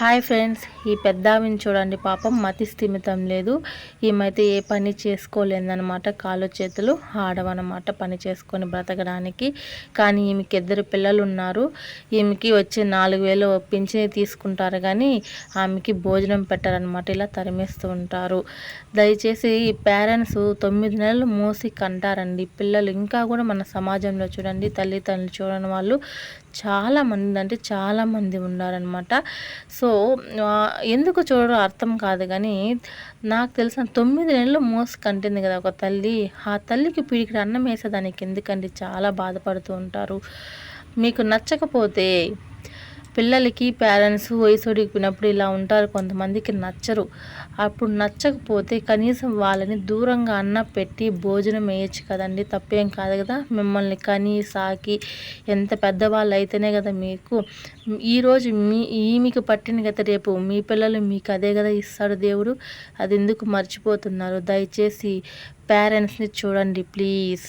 Hi friends ఈ పెద్ద చూడండి పాపం మతి స్థిమితం లేదు. ఈమైతే ఏ పని చేసుకోలేదన్నమాట. కాళ్ళు చేతులు ఆడవన్నమాట పని చేసుకొని బ్రతకడానికి. కానీ ఈమెకి ఇద్దరు పిల్లలు ఉన్నారు ఈమెకి వచ్చే నాలుగు వేలు పింఛని తీసుకుంటారు కానీ ఆమెకి భోజనం పెట్టారనమాట ఇలా తరిమేస్తూ ఉంటారు. దయచేసి ఈ పేరెంట్స్ తొమ్మిది నెలలు మూసి కంటారండి. పిల్లలు ఇంకా కూడా మన సమాజంలో చూడండి తల్లిదండ్రులు చూడని వాళ్ళు చాలామంది అంటే చాలామంది ఉన్నారనమాట సో ఎందుకు చూడడం అర్థం కాదు కానీ నాకు తెలిసిన తొమ్మిది నెలలు మోసి కంటింది కదా ఒక తల్లి. ఆ తల్లికి పీడికి అన్నం వేసేదానికి ఎందుకండి? చాలా బాధపడుతూ ఉంటారు. మీకు నచ్చకపోతే పిల్లలకి పేరెంట్స్ వయసు ఉడికినప్పుడు ఇలా ఉంటారు కొంతమందికి నచ్చరు. అప్పుడు నచ్చకపోతే కనీసం వాళ్ళని దూరంగా అన్న పెట్టి భోజనం వేయచ్చు కదండి. తప్పేం కాదు కదా. మిమ్మల్ని కని సాకి ఎంత పెద్దవాళ్ళు అయితేనే కదా మీకు. ఈరోజు మీ ఈమెకి పట్టిన కదా రేపు మీ పిల్లలు మీకు అదే కదా ఇస్తాడు దేవుడు. అది ఎందుకు మర్చిపోతున్నారు? దయచేసి పేరెంట్స్ని చూడండి ప్లీజ్